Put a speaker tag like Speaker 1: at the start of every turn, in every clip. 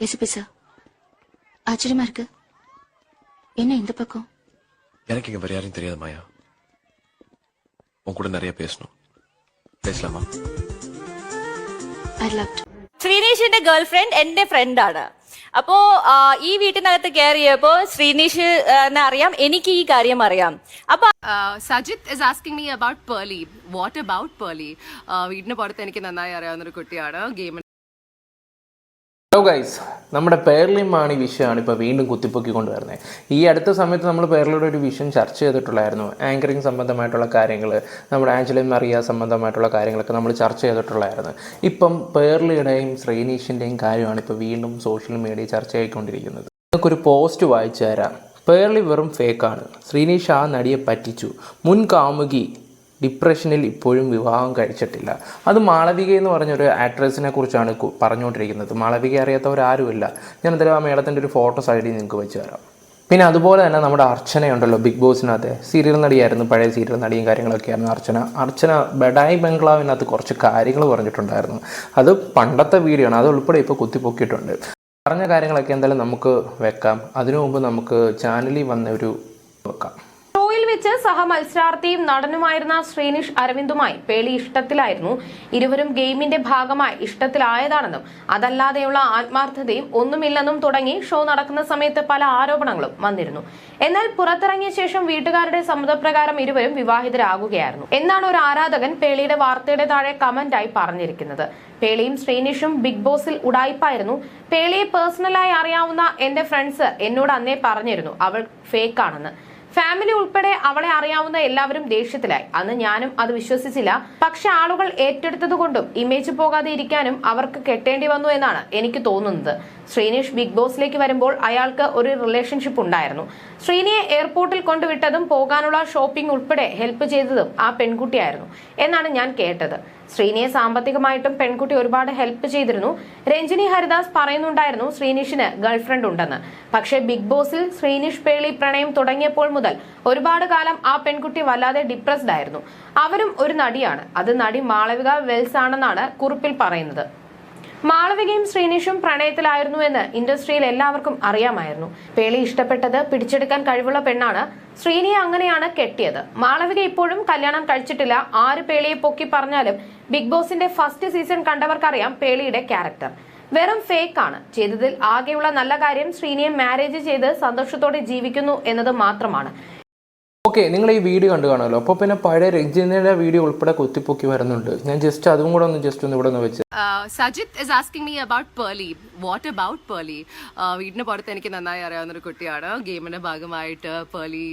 Speaker 1: S PESA ஆச்சரியமா இருக்கு என்ன இந்த பக்கம்
Speaker 2: எனக்கு இங்க வேற யாரையும் தெரியாது மாயா உன் கூட நிறைய பேசணும் பேசலாமா
Speaker 1: ஐ லவ்
Speaker 3: ശ്രീനീഷിന്റെ ഗേൾ ഫ്രണ്ട് എന്റെ ഫ്രണ്ടാണ് അപ്പോ ആ, ഈ വീട്ടിനകത്ത് കയറിയപ്പോ ശ്രീനീഷ് ആ, നെ അറിയാം എനിക്ക് ഈ കാര്യം അറിയാം അപ്പൊ
Speaker 4: Uh, Sajid is asking me about Pearly. What about Pearly? Uh, വീടിന് പുറത്ത് എനിക്ക് നന്നായി അറിയാവുന്ന ഒരു കുട്ടിയാണ് ഗെയിം
Speaker 5: ഹലോ ഗൈസ് നമ്മുടെ പേർലിമാണ് മാണി വിഷയമാണ് ഇപ്പോൾ വീണ്ടും കുത്തിപ്പൊക്കി കൊണ്ടുവരുന്നത് ഈ അടുത്ത സമയത്ത് നമ്മൾ പേർലിയുടെ ഒരു വിഷയം ചർച്ച ചെയ്തിട്ടുള്ളായിരുന്നു. ആങ്കറിങ് സംബന്ധമായിട്ടുള്ള കാര്യങ്ങൾ നമ്മുടെ ആഞ്ചലിൻ മറിയ സംബന്ധമായിട്ടുള്ള കാര്യങ്ങളൊക്കെ നമ്മൾ ചർച്ച ചെയ്തിട്ടുള്ളായിരുന്നു. ഇപ്പം പേർലിയുടെയും ശ്രീനീഷിന്റെയും കാര്യമാണ് ഇപ്പോൾ വീണ്ടും സോഷ്യൽ മീഡിയ ചർച്ചയായിക്കൊണ്ടിരിക്കുന്നത് നിങ്ങൾക്കൊരു പോസ്റ്റ് വായിച്ചു തരാം. പേർലി വെറും ഫേക്കാണ് ശ്രീനീഷ് ആ നടിയെ പറ്റിച്ചു. മുൻ കാമുകി ഡിപ്രഷനിൽ ഇപ്പോഴും വിവാഹം കഴിച്ചിട്ടില്ല. അത് മാളവിക എന്ന് പറഞ്ഞൊരു ആക്ട്രസിനെ കുറിച്ചാണ് പറഞ്ഞുകൊണ്ടിരിക്കുന്നത്. മാളവിക അറിയാത്തവരാരുമില്ല. ഞാൻ എന്തായാലും ആ മേളത്തിന്റെ ഒരു ഫോട്ടോ സൈഡിൽ നിങ്ങൾക്ക് വെച്ച് തരാം. പിന്നെ അതുപോലെ തന്നെ നമ്മുടെ അർച്ചനയുണ്ടല്ലോ ബിഗ് ബോസിനകത്ത് സീരിയൽ നടിയായിരുന്നു പഴയ സീരിയൽ നടിയും കാര്യങ്ങളൊക്കെയായിരുന്നു അർച്ചന. അർച്ചന ബഡായി ബംഗ്ലാവിനകത്ത് കുറച്ച് കാര്യങ്ങൾ പറഞ്ഞിട്ടുണ്ടായിരുന്നു. അത് പണ്ടത്തെ വീഡിയോ ആണ്. അത് ഉൾപ്പെടെ ഇപ്പോൾ കുത്തിപ്പൊക്കിയിട്ടുണ്ട്. പറഞ്ഞ കാര്യങ്ങളൊക്കെ എന്തായാലും നമുക്ക് വെക്കാം. അതിനു മുമ്പ് നമുക്ക് ചാനലിൽ വന്ന ഒരു വെക്കാം
Speaker 6: ഷോയിൽ വെച്ച് സഹമത്സരാർത്ഥിയും നടനുമായിരുന്ന ശ്രീനിഷ് അരവിന്ദുമായി പേളി ഇഷ്ടത്തിലായിരുന്നു. ഇരുവരും ഗെയിമിന്റെ ഭാഗമായി ഇഷ്ടത്തിലായതാണെന്നും അതല്ലാതെയുള്ള ആത്മാർത്ഥതയും ഒന്നുമില്ലെന്നും തുടങ്ങി ഷോ നടക്കുന്ന സമയത്ത് പല ആരോപണങ്ങളും വന്നിരുന്നു. എന്നാൽ പുറത്തിറങ്ങിയ ശേഷം വീട്ടുകാരുടെ സമ്മതപ്രകാരം ഇരുവരും വിവാഹിതരാകുകയായിരുന്നു. എന്നാണ് ഒരു ആരാധകൻ പേളിയുടെ വാർത്തയുടെ താഴെ കമന്റായി പറഞ്ഞിരിക്കുന്നത്. പേളിയും ശ്രീനിഷും ബിഗ് ബോസിൽ ഉടായിപ്പായിരുന്നു. പേളിയെ പേഴ്സണലായി അറിയാവുന്ന എന്റെ ഫ്രണ്ട്സ് എന്നോട് അന്നേ പറഞ്ഞിരുന്നു അവൾ ഫേക്ക് ആണെന്ന് ഫാമിലി ഉൾപ്പെടെ അവളെ അറിയാവുന്ന എല്ലാവരും ദേഷ്യത്തിലായി. അന്ന് ഞാനും അത് വിശ്വസിച്ചില്ല. പക്ഷെ ആളുകൾ ഏറ്റെടുത്തതുകൊണ്ടും ഇമേജ് പോകാതെ ഇരിക്കാനും അവർക്ക് കെട്ടേണ്ടി വന്നു എന്നാണ് എനിക്ക് തോന്നുന്നത്. ശ്രീനീഷ് ബിഗ് ബോസിലേക്ക് വരുമ്പോൾ അയാൾക്ക് ഒരു റിലേഷൻഷിപ്പ് ഉണ്ടായിരുന്നു. ശ്രീനിയെ എയർപോർട്ടിൽ കൊണ്ടുവിട്ടതും പോകാനുള്ള ഷോപ്പിംഗ് ഉൾപ്പെടെ ഹെൽപ്പ് ചെയ്തതും ആ പെൺകുട്ടിയായിരുന്നു എന്നാണ് ഞാൻ കേട്ടത്. ശ്രീനിയെ സാമ്പത്തികമായിട്ടും പെൺകുട്ടി ഒരുപാട് ഹെൽപ്പ് ചെയ്തിരുന്നു. രഞ്ജിനി ഹരിദാസ് പറയുന്നുണ്ടായിരുന്നു ശ്രീനിഷിന് ഗേൾഫ്രണ്ട് ഉണ്ടെന്ന്. പക്ഷേ ബിഗ് ബോസിൽ ശ്രീനിഷ് പേളി പ്രണയം തുടങ്ങിയപ്പോൾ മുതൽ ഒരുപാട് കാലം ആ പെൺകുട്ടി വല്ലാതെ ഡിപ്രസ്ഡ് ആയിരുന്നു. അവരും ഒരു നടിയാണ്. അത് നടി മാളവിക വെൽസ് ആണെന്നാണ് കുറിപ്പിൽ പറയുന്നത്. മാളവികയും ശ്രീനിഷും പ്രണയത്തിലായിരുന്നു എന്ന് ഇൻഡസ്ട്രിയിൽ എല്ലാവർക്കും അറിയാമായിരുന്നു. പേളി ഇഷ്ടപ്പെട്ടത് പിടിച്ചെടുക്കാൻ കഴിവുള്ള പെണ്ണാണ്. ശ്രീനിയെ അങ്ങനെയാണ് കെട്ടിയത്. മാളവിക ഇപ്പോഴും കല്യാണം കഴിച്ചിട്ടില്ല. ആര് പേളിയെ പൊക്കി പറഞ്ഞാലും ബിഗ് ബോസിന്റെ ഫസ്റ്റ് സീസൺ കണ്ടവർക്കറിയാം പേളിയുടെ ക്യാരക്ടർ. വെറും ഫേക്ക് ആണ് ചെയ്തതിൽ ആകെയുള്ള നല്ല കാര്യം ശ്രീനിയെ മാരേജ് ചെയ്ത് സന്തോഷത്തോടെ ജീവിക്കുന്നു എന്നത് മാത്രമാണ്.
Speaker 5: ഓക്കെ നിങ്ങൾ ഈ വീഡിയോ കണ്ടു കാണുമല്ലോ. അപ്പോൾ പിന്നെ പഴയ രഞ്ജിനിയുടെ വീഡിയോ ഉൾപ്പെടെ കുത്തിപ്പൊക്കി വരുന്നുണ്ട്. ഞാൻ ജസ്റ്റ് അതും കൂടെ ഒന്ന് ജസ്റ്റ് ഒന്ന് ഇവിടെ ഒന്ന് വെച്ച്
Speaker 4: Sajith is asking me about about Pearly. About Pearle വീടിന് പുറത്ത് എനിക്ക് നന്നായി അറിയാവുന്ന ഒരു കുട്ടിയാണ്. ഗെയിമിന്റെ ഭാഗമായിട്ട് Pearle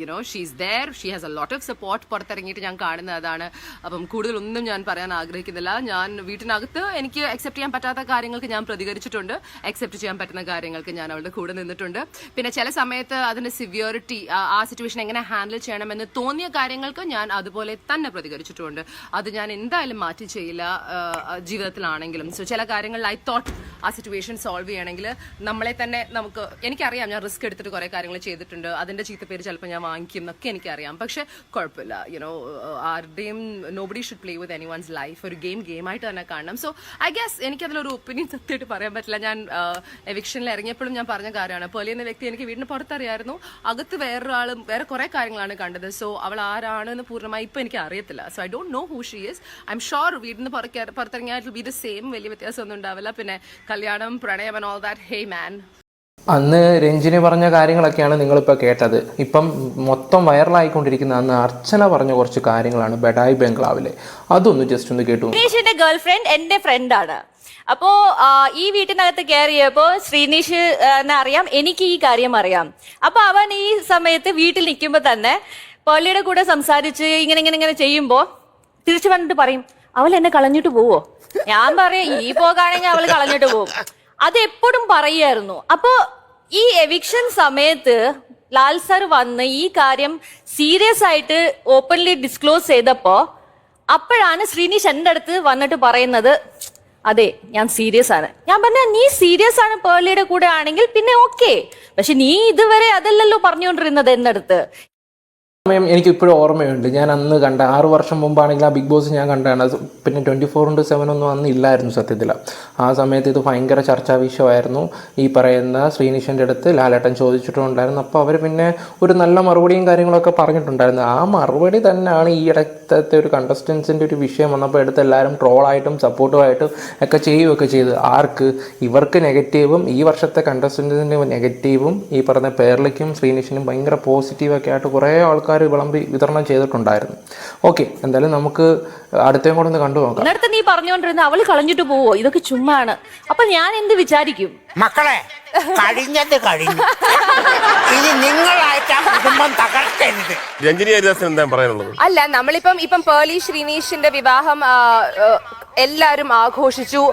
Speaker 4: you know she's there she has a lot of support പുറത്തിറങ്ങിയിട്ട് ഞാൻ കാണുന്ന അതാണ്. അപ്പം കൂടുതലൊന്നും ഞാൻ പറയാൻ ആഗ്രഹിക്കുന്നില്ല. ഞാൻ വീട്ടിനകത്ത് എനിക്ക് അക്സെപ്റ്റ് ചെയ്യാൻ പറ്റാത്ത കാര്യങ്ങൾക്ക് ഞാൻ പ്രതികരിച്ചിട്ടുണ്ട്. അക്സെപ്റ്റ് ചെയ്യാൻ പറ്റുന്ന കാര്യങ്ങൾക്ക് ഞാൻ അവളുടെ കൂടെ നിന്നിട്ടുണ്ട്. പിന്നെ ചില സമയത്ത് അതിന്റെ സിവിയോറിറ്റി ആ സിറ്റുവേഷൻ എങ്ങനെ ഹാൻഡിൽ ചെയ്യണമെന്ന് തോന്നിയ കാര്യങ്ങൾക്ക് ഞാൻ അതുപോലെ തന്നെ പ്രതികരിച്ചിട്ടുണ്ട്. അത് ഞാൻ എന്തായാലും മാറ്റി ചെയ്യില്ല ജീവിതത്തിലാണെങ്കിലും. സോ ചില കാര്യങ്ങളിൽ ഐ തോട്ട് ആ സിറ്റുവേഷൻ സോൾവ് ചെയ്യണമെങ്കിൽ നമ്മളെ തന്നെ നമുക്ക് എനിക്കറിയാം ഞാൻ റിസ്ക് എടുത്തിട്ട് കുറെ കാര്യങ്ങൾ ചെയ്തിട്ടുണ്ട്. അതിന്റെ ചീത്തപ്പേര് ചിലപ്പോൾ ഞാൻ വാങ്ങിക്കും എന്നൊക്കെ എനിക്കറിയാം. പക്ഷെ കുഴപ്പമില്ല. യുനോ ആരുടെയും nobody should play with anyone's life ഒരു ഗെയിം ഗെയിമായിട്ട് തന്നെ കാണണം. സോ ഐ ഗസ് എനിക്കതിലൊരു ഒപ്പീനിയൻ സത്യമായിട്ട് പറയാൻ പറ്റില്ല. ഞാൻ എവിക്ഷനിൽ ഇറങ്ങിയപ്പോഴും ഞാൻ പറഞ്ഞ കാര്യമാണ്. പേളി എന്ന വ്യക്തി എനിക്ക് വീടിന് പുറത്തറിയായിരുന്നു. അകത്ത് വേറൊരാളും വേറെ കുറെ കാര്യങ്ങളാണ് കണ്ടത്. സോ അവൾ ആരാണെന്ന് പൂർണമായി ഇപ്പൊ എനിക്ക് അറിയത്തില്ല. So I don't know who she is I'm sure വീടിന് പുറത്ത് പുറത്തിറങ്ങിയാൽ ബി ദ സെയിം വലിയ വ്യത്യാസമൊന്നും ഉണ്ടാവില്ല. പിന്നെ കല്യാണം പ്രണയം and all that hey man
Speaker 5: അന്ന് രഞ്ജിനി പറഞ്ഞ കാര്യങ്ങളൊക്കെയാണ് നിങ്ങളിപ്പോൾ കേട്ടത്. ഇപ്പം മൊത്തം വൈറലായിക്കൊണ്ടിരിക്കുന്ന അന്ന് അർച്ചന പറഞ്ഞ കുറച്ച് കാര്യങ്ങളാണ് ബഡായി ബംഗ്ലാവിലെ. അതൊന്ന് ജസ്റ്റ് ഒന്ന് കേട്ടു.
Speaker 3: ശ്രീനീഷിന്റെ ഗേൾ ഫ്രണ്ട് എന്റെ ഫ്രണ്ടാണ്. അപ്പോ ഈ വീട്ടിനകത്ത് കയറിയപ്പോ ശ്രീനീഷ് എന്നറിയാം അറിയാം. എനിക്ക് ഈ കാര്യം അറിയാം. അപ്പൊ അവൻ ഈ സമയത്ത് വീട്ടിൽ നിൽക്കുമ്പോ തന്നെ പള്ളിയുടെ കൂടെ സംസാരിച്ച് ഇങ്ങനെ ഇങ്ങനെ ഇങ്ങനെ ചെയ്യുമ്പോ തിരിച്ചു വന്നിട്ട് പറയും അവൾ എന്നെ കളഞ്ഞിട്ട് പോവോ? ഞാൻ പറയാം ഈ പോകാണെങ്കിൽ അവൾ കളഞ്ഞിട്ട് പോകും അത് എപ്പോഴും പറയായിരുന്നു. അപ്പോ ഈ എവിക്ഷൻ സമയത്ത് ലാൽ സർ വന്ന് ഈ കാര്യം സീരിയസ് ആയിട്ട് ഓപ്പൺലി ഡിസ്ക്ലോസ് ചെയ്തപ്പോ അപ്പോഴാണ് ശ്രീനിഷ് എന്റെ അടുത്ത് വന്നിട്ട് പറയുന്നത് അതെ ഞാൻ സീരിയസ് ആണ്. ഞാൻ പറഞ്ഞ നീ സീരിയസ് ആണ് പേർലിയുടെ കൂടെ ആണെങ്കിൽ പിന്നെ ഓക്കെ പക്ഷെ നീ ഇതുവരെ അതല്ലല്ലോ പറഞ്ഞുകൊണ്ടിരുന്നത് എന്റെ അടുത്ത്.
Speaker 5: സമയം എനിക്ക് ഇപ്പോഴും ഓർമ്മയുണ്ട്. ഞാൻ അന്ന് കണ്ട ആറ് വർഷം മുമ്പാണെങ്കിൽ ആ ബിഗ് ബോസ് ഞാൻ കണ്ടാണ്. പിന്നെ ട്വന്റി ഫോർ ഇന്റു സെവൻ ഒന്നും അന്ന് ഇല്ലായിരുന്നു സത്യത്തിൽ ആ സമയത്ത് ഇത് ഭയങ്കര ചർച്ചാ വിഷയമായിരുന്നു ഈ പറയുന്ന ശ്രീനിഷന്റെ അടുത്ത് ലാലേട്ടൻ ചോദിച്ചിട്ടുണ്ടായിരുന്നു. അപ്പോൾ അവർ പിന്നെ ഒരു നല്ല മറുപടിയും കാര്യങ്ങളൊക്കെ പറഞ്ഞിട്ടുണ്ടായിരുന്നു. ആ മറുപടി തന്നെയാണ് ഈ ഇടത്തെ ഒരു കണ്ടസ്റ്റൻസിന്റെ ഒരു വിഷയം വന്നപ്പോൾ എടുത്ത് എല്ലാവരും ട്രോളായിട്ടും സപ്പോർട്ടുമായിട്ടും ഒക്കെ ചെയ്യുകയൊക്കെ ചെയ്ത്. ആർക്ക്? ഇവർക്ക് നെഗറ്റീവും ഈ വർഷത്തെ കണ്ടസ്റ്റൻസിന്റെ നെഗറ്റീവും ഈ പറഞ്ഞ പേർലിക്കും ശ്രീനിഷിനും ഭയങ്കര പോസിറ്റീവൊക്കെ ആയിട്ട് കുറേ ആൾക്കാർ വിളമ്പി വിതരണം ചെയ്തിട്ടുണ്ടായിരുന്നു. ഓക്കെ എന്തായാലും നമുക്ക് അടുത്തേം കൂടെ ഒന്ന് കണ്ടു നോക്കാം
Speaker 3: എന്നിടത്ത് നീ പറഞ്ഞുകൊണ്ടിരുന്ന അവൾ കളഞ്ഞിട്ട് പോവോ? ഇതൊക്കെ ചുമ്മാണ് അപ്പൊ ഞാൻ എന്ത് വിചാരിക്കും?
Speaker 7: മക്കളെ കഴിഞ്ഞത് കഴിഞ്ഞു. ഇനി നിങ്ങളായിട്ട് ആ കുടുംബം തകർക്കരുത്.
Speaker 8: രഞ്ജിനി ഹരിദാസൻ എന്താ പറയാനുള്ളത്?
Speaker 9: അല്ല നമ്മളിപ്പം ഇപ്പം പേർലി ശ്രീനീഷിന്റെ വിവാഹം ആ, ആ, എല്ലാരും ആഘോഷിച്ചു.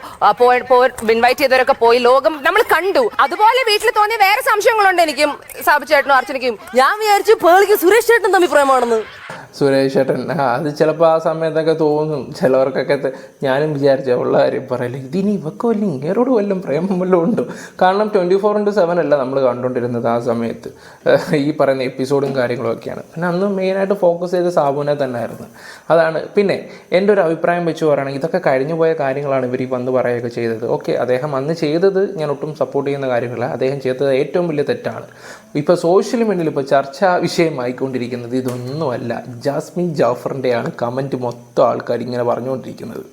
Speaker 9: ഇൻവൈറ്റ് ചെയ്തവരൊക്കെ പോയി. ലോകം നമ്മൾ കണ്ടു. അതുപോലെ വീട്ടിൽ തോന്നിയ വേറെ സംശയങ്ങളുണ്ട് എനിക്കും സാബു ചേട്ടനും അർച്ചനയ്ക്കും. ഞാൻ വിചാരിച്ചു പേളിക്ക് സുരേഷ് ചേട്ടൻ തമ്മിൽ പ്രേമാണെന്ന്.
Speaker 5: സുരേഷ് ചേട്ടൻ അത് ചിലപ്പോൾ ആ സമയത്തൊക്കെ തോന്നും. ചിലവർക്കൊക്കെ ഞാനും വിചാരിച്ച ഉള്ള കാര്യം പറയില്ല? ഇതിനി ഇവക്ക് വല്ല ഇങ്ങേരോട് വല്ലതും പ്രേമം വല്ലതും ഉണ്ടോ? കാരണം ട്വന്റി ഫോർ ഇന്റു സെവൻ അല്ല നമ്മൾ കണ്ടുകൊണ്ടിരുന്നത് ആ സമയത്ത്. ഈ പറയുന്ന എപ്പിസോഡും കാര്യങ്ങളും ഒക്കെയാണ്. പിന്നെ അന്ന് മെയിനായിട്ട് ഫോക്കസ് ചെയ്ത സാബുവിനെ തന്നെ ആയിരുന്നു അതാണ്. പിന്നെ എന്റെ ഒരു അഭിപ്രായം വെച്ച് പറയുകയാണെങ്കിൽ ഇതൊക്കെ കഴിഞ്ഞു പോയ കാര്യങ്ങളാണ് ഇവർ ഈ വന്ന് പറയുകയൊക്കെ ചെയ്തത്. ഓക്കെ അദ്ദേഹം അന്ന് ചെയ്തത് ഞാൻ ഒട്ടും സപ്പോർട്ട് ചെയ്യുന്ന കാര്യമല്ല. അദ്ദേഹം ചെയ്തത് ഏറ്റവും വലിയ തെറ്റാണ്. ഇപ്പോൾ സോഷ്യൽ മീഡിയയിൽ ഇപ്പോൾ ചർച്ചാ വിഷയമായിക്കൊണ്ടിരിക്കുന്നത് ഇതൊന്നുമല്ല. ജാസ്മിൻ ജാഫറിന്റെയാണ് കമന്റ് മൊത്തം ആൾക്കാർ ഇങ്ങനെ പറഞ്ഞുകൊണ്ടിരിക്കുന്നത്.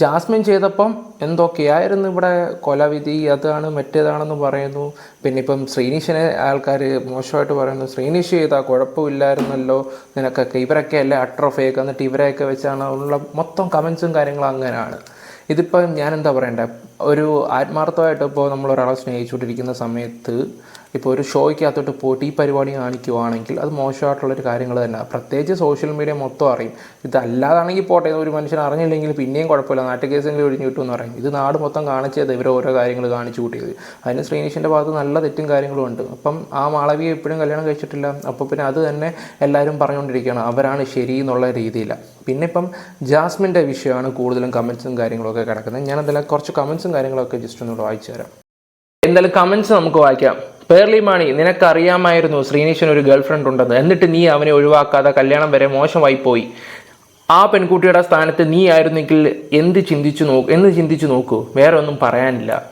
Speaker 5: ജാസ്മിൻ ചെയ്തപ്പം എന്തൊക്കെയായിരുന്നു ഇവിടെ കൊലവിധി? അതാണ് മറ്റേതാണെന്ന് പറയുന്നു. പിന്നെ ഇപ്പം ശ്രീനിഷിനെ ആൾക്കാർ മോശമായിട്ട് പറയുന്നു. ശ്രീനിഷ് ചെയ്താൽ കുഴപ്പമില്ലായിരുന്നല്ലോ. നിനക്കൊക്കെ ഇവരൊക്കെ അല്ലേ അട്രോഫേക്ക് എന്നിട്ട് ഇവരെയൊക്കെ വെച്ചാണ് ഉള്ള മൊത്തം കമൻസും കാര്യങ്ങളും അങ്ങനെയാണ്. ഇതിപ്പം ഞാൻ എന്താ പറയണ്ടേ? ഒരു ആത്മാർത്ഥമായിട്ട് ഇപ്പോൾ നമ്മൾ ഒരാളെ സ്നേഹിച്ചുകൊണ്ടിരിക്കുന്ന സമയത്ത് ഇപ്പോൾ ഒരു ഷോയ്ക്കകത്തോട്ട് പോയിട്ട് ഈ പരിപാടി കാണിക്കുവാണെങ്കിൽ അത് മോശമായിട്ടുള്ളൊരു കാര്യങ്ങൾ തന്നെ. പ്രത്യേകിച്ച് സോഷ്യൽ മീഡിയ മൊത്തം അറിയും. ഇതല്ലാതാണെങ്കിൽ പോട്ടെ ഒരു മനുഷ്യൻ അറിഞ്ഞില്ലെങ്കിൽ പിന്നെയും കുഴപ്പമില്ല. നാട്ടു കേസെങ്കിലും ഒഴിഞ്ഞു കിട്ടുമെന്ന് പറയും. ഇത് നാട് മൊത്തം കാണിച്ചത് ഇവർ ഓരോ കാര്യങ്ങൾ കാണിച്ചു കൂട്ടിയത്. അതിന് ശ്രീനിഷിന്റെ ഭാഗത്ത് നല്ല തെറ്റും കാര്യങ്ങളും ഉണ്ട്. അപ്പം ആ മാളവിയെ എപ്പോഴും കല്യാണം കഴിച്ചിട്ടില്ല. അപ്പോൾ പിന്നെ അത് തന്നെ എല്ലാവരും പറഞ്ഞുകൊണ്ടിരിക്കുകയാണ്. അവരാണ് ശരി എന്നുള്ള രീതിയിൽ പിന്നെ ഇപ്പം ജാസ്മിന്റെ വിഷയമാണ് കൂടുതലും കമൻസും കാര്യങ്ങളൊക്കെ കിടക്കുന്നത്. അതിൽ കുറച്ച് കമൻസും കാര്യങ്ങളൊക്കെ ജസ്റ്റ് ഒന്നുകൂടെ വായിച്ചു തരാം. എന്തായാലും കമൻസ് നമുക്ക് വായിക്കാം. പേർലി മാണി നിനക്കറിയാമായിരുന്നു ശ്രീനീശൻ ഒരു ഗേൾഫ്രണ്ട് ഉണ്ടെന്ന്. എന്നിട്ട് നീ അവനെ ഒഴിവാക്കാതെ കല്യാണം വരെ മോശമായി പോയി. ആ പെൺകുട്ടിയുടെ സ്ഥാനത്ത് നീ ആയിരുന്നെങ്കിൽ എന്ത് ചിന്തിച്ചു നോ എന്ന് ചിന്തിച്ചു നോക്കൂ. വേറെ ഒന്നും പറയാനില്ല.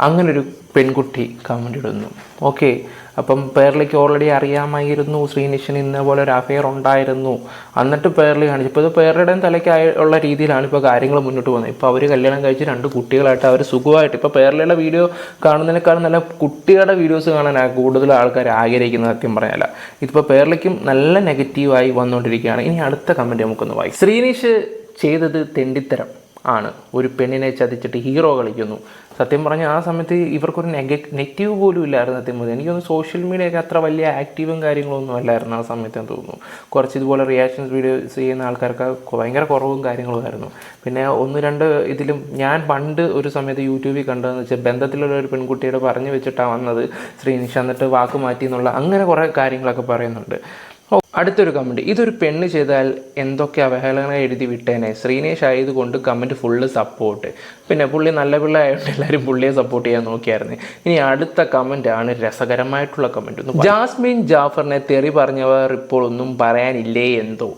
Speaker 5: അങ്ങനൊരു പെൺകുട്ടി കമന്റ് ഇടുന്നു. ഓക്കെ. അപ്പം പേർലിക്ക് ഓൾറെഡി അറിയാമായിരുന്നു ശ്രീനിഷിന് ഇന്ന പോലെ ഒരു അഫെയർ ഉണ്ടായിരുന്നു. എന്നിട്ട് പേർലി കാണിച്ചു. ഇപ്പോൾ ഇത് പേർലിയുടെയും തലയ്ക്കായ ഉള്ള രീതിയിലാണ് ഇപ്പോൾ കാര്യങ്ങൾ മുന്നോട്ട് പോകുന്നത്. ഇപ്പോൾ അവർ കല്യാണം കഴിച്ച് രണ്ട് കുട്ടികളായിട്ട് അവർ സുഖമായിട്ട് ഇപ്പോൾ പേർലിയുടെ വീഡിയോ കാണുന്നതിനേക്കാളും നല്ല കുട്ടികളുടെ വീഡിയോസ് കാണാനാണ് കൂടുതൽ ആൾക്കാർ ആഗ്രഹിക്കുന്നത് സത്യം പറയാനല്ല ഇതിപ്പോൾ പേർലിക്കും നല്ല നെഗറ്റീവായി വന്നുകൊണ്ടിരിക്കുകയാണ് ഇനി അടുത്ത കമന്റ് നമുക്കൊന്ന് വായി ശ്രീനിഷ് ചെയ്തത് തെണ്ടിത്തരം. ആണ്. ഒരു പെണ്ണിനെ ചതിച്ചിട്ട് ഹീറോ കളിക്കുന്നു. സത്യം പറഞ്ഞാൽ ആ സമയത്ത് ഇവർക്കൊരു നെഗ നെഗറ്റീവ് പോലും ഇല്ലായിരുന്നു സത്യം പറഞ്ഞാൽ എനിക്കൊന്ന് സോഷ്യൽ മീഡിയയൊക്കെ അത്ര വലിയ ആക്റ്റീവും കാര്യങ്ങളൊന്നും അല്ലായിരുന്നു ആ സമയത്ത് എന്ന് തോന്നുന്നു. കുറച്ച് ഇതുപോലെ റിയാക്ഷൻസ് വീഡിയോസ് ചെയ്യുന്ന ആൾക്കാർക്ക് ഭയങ്കര കുറവും കാര്യങ്ങളുമായിരുന്നു പിന്നെ ഒന്ന് രണ്ട് ഇതിലും ഞാൻ പണ്ട് ഒരു സമയത്ത് യൂട്യൂബിൽ കണ്ടതെന്ന് വെച്ചാൽ ബന്ധത്തിലുള്ള ഒരു പെൺകുട്ടിയുടെ പറഞ്ഞു വെച്ചിട്ടാണ് വന്നത് ശ്രീനിഷ് എന്നിട്ട് വാക്ക് മാറ്റി എന്നുള്ള അങ്ങനെ കുറേ കാര്യങ്ങളൊക്കെ പറയുന്നുണ്ട്. അടുത്തൊരു കമന്റ് ഇതൊരു പെണ്ണ് ചെയ്താൽ എന്തൊക്കെ അവഹേളന എഴുതി വിട്ടേനെ? ശ്രീനേഷ് ആയതുകൊണ്ട് കമന്റ് ഫുള്ള് സപ്പോർട്ട് പിന്നെ പുള്ളി നല്ല പിള്ള ആയതുകൊണ്ട് എല്ലാവരും പുള്ളിയെ സപ്പോർട്ട് ചെയ്യാൻ നോക്കിയായിരുന്നു. ഇനി അടുത്ത കമന്റ് ആണ് രസകരമായിട്ടുള്ള കമന്റ് ജാസ്മിൻ ജാഫറിനെ തെറി പറഞ്ഞവർ ഇപ്പോൾ ഒന്നും പറയാനില്ലേ എന്തോ?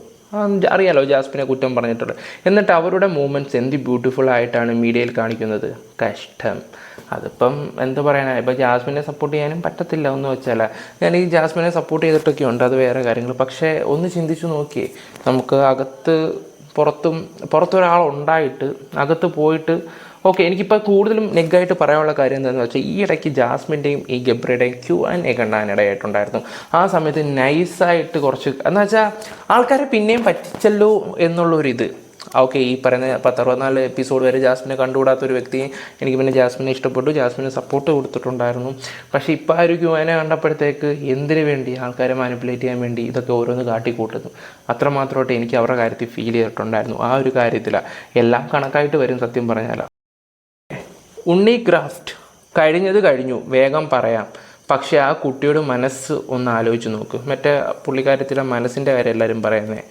Speaker 5: അറിയാലോ ജാസ്മിനെ കുറ്റം പറഞ്ഞിട്ടുള്ളത്. എന്നിട്ട് അവരുടെ മൂമെന്റ്സ് എന്ത് ബ്യൂട്ടിഫുൾ ആയിട്ടാണ് മീഡിയയിൽ കാണിക്കുന്നത്? കഷ്ടം. അതിപ്പം എന്താ പറയാനാ? ഇപ്പം ജാസ്മിനെ സപ്പോർട്ട് ചെയ്യാനും പറ്റത്തില്ല എന്ന് വെച്ചാൽ ഞാൻ ഈ ജാസ്മിനെ സപ്പോർട്ട് ചെയ്തിട്ടൊക്കെ ഉണ്ട് അത് വേറെ കാര്യങ്ങൾ. പക്ഷേ ഒന്ന് ചിന്തിച്ചു നോക്കിയേ. നമുക്ക് അകത്ത് പുറത്തും പുറത്തൊരാളുണ്ടായിട്ട് അകത്ത് പോയിട്ട് ഓക്കെ എനിക്കിപ്പോൾ കൂടുതലും നെഗായിട്ട് പറയാനുള്ള കാര്യം എന്താണെന്ന് വെച്ചാൽ ഈ ഇടയ്ക്ക് ജാസ്മിന്റെയും ഈ ഗബ്രയുടെയും ക്യൂ ആൻഡ് എ കണ്ടാനിടയായിട്ടുണ്ടായിരുന്നു ആ സമയത്ത് നൈസായിട്ട് കുറച്ച് എന്ന് വെച്ചാൽ ആൾക്കാരെ പിന്നെയും പറ്റിച്ചല്ലോ എന്നുള്ളൊരിത്. ഓക്കെ ഈ പറയുന്ന പത്തറുപത്തിനാല് എപ്പിസോഡ് വരെ ജാസ്മിനെ കണ്ടുകൂടാത്ത ഒരു വ്യക്തി എനിക്ക് പിന്നെ ജാസ്മിനെ ഇഷ്ടപ്പെട്ടു. ജാസ്മിന് സപ്പോർട്ട് കൊടുത്തിട്ടുണ്ടായിരുന്നു. പക്ഷേ ഇപ്പോൾ ആ ഒരു ക്യൂവിനെ കണ്ടപ്പോഴത്തേക്ക് എന്തിനു വേണ്ടി ആൾക്കാരെ മാനിപ്പുലേറ്റ് ചെയ്യാൻ വേണ്ടി ഇതൊക്കെ ഓരോന്ന് കാട്ടിക്കൂട്ടുന്നു? അത്രമാത്രമായിട്ട് എനിക്ക് അവരുടെ കാര്യത്തിൽ ഫീൽ ചെയ്തിട്ടുണ്ടായിരുന്നു. ആ ഒരു കാര്യത്തിലാണ് എല്ലാം കണക്കായിട്ട് വരും സത്യം പറഞ്ഞാൽ ഉണ്ണി ക്രാഫ്റ്റ് കഴിഞ്ഞത് കഴിഞ്ഞു. വേഗം പറയാം. പക്ഷേ ആ കുട്ടിയുടെ മനസ്സ് ഒന്ന് ആലോചിച്ച് നോക്ക്. മറ്റേ പുള്ളിക്കാരത്തിലെ മനസ്സിന്റെ കാര്യം എല്ലാവരും പറയുന്നത്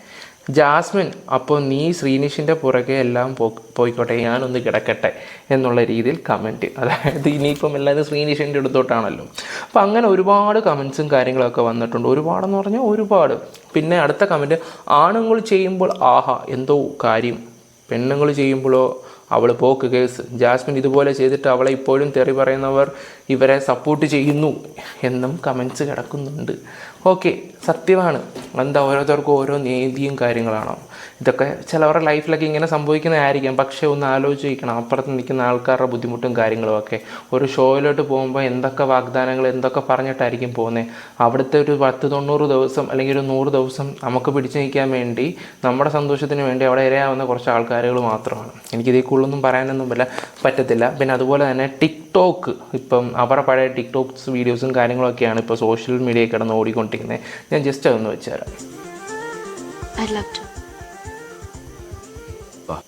Speaker 5: ജാസ്മിൻ അപ്പോൾ നീ ശ്രീനിഷിന്റെ പുറകെ എല്ലാം പോ പോയിക്കോട്ടെ ഞാനൊന്ന് കിടക്കട്ടെ എന്നുള്ള രീതിയിൽ കമന്റ് അതായത് ഇനിയിപ്പം എല്ലാവരും ശ്രീനിഷിന്റെ അടുത്തോട്ടാണല്ലോ. അപ്പം അങ്ങനെ ഒരുപാട് കമൻസും കാര്യങ്ങളൊക്കെ വന്നിട്ടുണ്ട്. ഒരുപാടെന്ന് പറഞ്ഞാൽ ഒരുപാട്. പിന്നെ അടുത്ത കമന്റ് ആണുങ്ങൾ ചെയ്യുമ്പോൾ ആഹാ എന്തോ കാര്യം. പെണ്ണുങ്ങൾ ചെയ്യുമ്പോഴോ അവൾ പോക്ക് കേസ്. ജാസ്മിൻ ഇതുപോലെ ചെയ്തിട്ട് അവളെ ഇപ്പോഴും തെറി പറയുന്നവർ ഇവരെ സപ്പോർട്ട് ചെയ്യുന്നു എന്നും കമൻസ് കിടക്കുന്നുണ്ട്. ഓക്കെ സത്യമാണ്. എന്താ ഓരോരുത്തർക്കും ഓരോ നീതിയും കാര്യങ്ങളാണോ? ഇതൊക്കെ ചിലവരുടെ ലൈഫിലൊക്കെ ഇങ്ങനെ സംഭവിക്കുന്നതായിരിക്കാം. പക്ഷേ ഒന്ന് ആലോചിക്കണം. അപ്പുറത്ത് നിൽക്കുന്ന ആൾക്കാരുടെ ബുദ്ധിമുട്ടും കാര്യങ്ങളും ഒക്കെ. ഒരു ഷോയിലോട്ട് പോകുമ്പോൾ എന്തൊക്കെ വാഗ്ദാനങ്ങൾ എന്തൊക്കെ പറഞ്ഞിട്ടായിരിക്കും പോകുന്നത് അവിടുത്തെ ഒരു പത്ത് തൊണ്ണൂറ് ദിവസം അല്ലെങ്കിൽ ഒരു നൂറ് ദിവസം നമുക്ക് പിടിച്ചു നിൽക്കാൻ വേണ്ടി നമ്മുടെ സന്തോഷത്തിന് വേണ്ടി അവിടെ ഇരയാവുന്ന കുറച്ച് ആൾക്കാരുകൾ മാത്രമാണ്. എനിക്കിതേ കൂടുതലൊന്നും പറയാനൊന്നും പറ്റില്ല പറ്റത്തില്ല. പിന്നെ അതുപോലെ തന്നെ ടിക്ടോക്ക് ഇപ്പം അവരുടെ പഴയ ടിക്ടോക്സ് വീഡിയോസും കാര്യങ്ങളൊക്കെയാണ് ഇപ്പോൾ സോഷ്യൽ മീഡിയ കിടന്ന് ഓടിക്കൊണ്ടിരിക്കുന്നത്. ഞാൻ ജസ്റ്റ് അതൊന്ന് വെച്ചുതരാം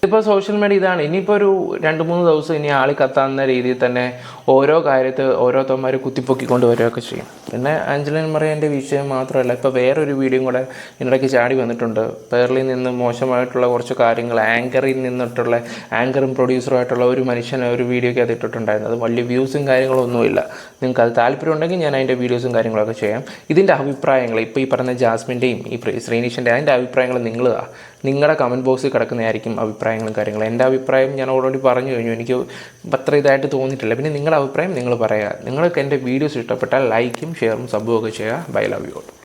Speaker 5: ഇപ്പോൾ സോഷ്യൽ മീഡിയ ഇതാണ്. ഇനിയിപ്പോൾ ഒരു രണ്ട് മൂന്ന് ദിവസം ഇനി ആളി കത്താവുന്ന രീതിയിൽ തന്നെ ഓരോ കാര്യത്തെ ഓരോരുത്തന്മാർ കുത്തിപ്പൊക്കിക്കൊണ്ട് വരികയൊക്കെ ചെയ്യും. പിന്നെ ആഞ്ചലിൻ മറിയന്റെ വിഷയം മാത്രമല്ല ഇപ്പോൾ വേറൊരു വീഡിയോയും കൂടെ ഇതിനിടയ്ക്ക് ചാടി വന്നിട്ടുണ്ട്. പേർലിൽ നിന്ന് മോശമായിട്ടുള്ള കുറച്ച് കാര്യങ്ങൾ ആങ്കറിൽ നിന്നിട്ടുള്ള ആങ്കറും പ്രൊഡ്യൂസറുമായിട്ടുള്ള ഒരു മനുഷ്യനെ ഒരു വീഡിയോ അത് ഇട്ടിട്ടുണ്ടായിരുന്നു. അത് വലിയ വ്യൂസും കാര്യങ്ങളൊന്നുമില്ല. നിങ്ങൾക്ക് അത് താല്പര്യം ഉണ്ടെങ്കിൽ ഞാൻ അതിന്റെ വീഡിയോസും കാര്യങ്ങളൊക്കെ ചെയ്യാം. ഇതിന്റെ അഭിപ്രായങ്ങൾ ഇപ്പോൾ ഈ പറഞ്ഞ ജാസ്മിന്റെയും ഈ ശ്രീനിഷിന്റെ അതിന്റെ അഭിപ്രായങ്ങൾ നിങ്ങളാ നിങ്ങളുടെ കമന്റ് ബോക്സിൽ കിടക്കുന്നതായിരിക്കും അഭിപ്രായങ്ങളും കാര്യങ്ങളും. എന്റെ അഭിപ്രായം ഞാൻ ഓൾറെഡി പറഞ്ഞു കഴിഞ്ഞു. എനിക്ക് അത്ര ഇതായിട്ട് തോന്നിയിട്ടില്ല. പിന്നെ നിങ്ങളുടെ അഭിപ്രായം നിങ്ങൾ പറയുക നിങ്ങൾക്ക് എന്റെ വീഡിയോസ് ഇഷ്ടപ്പെട്ടാൽ ലൈക്കും ഷെയറും സബ്ബും ഒക്കെ ചെയ്യുക. Bye love you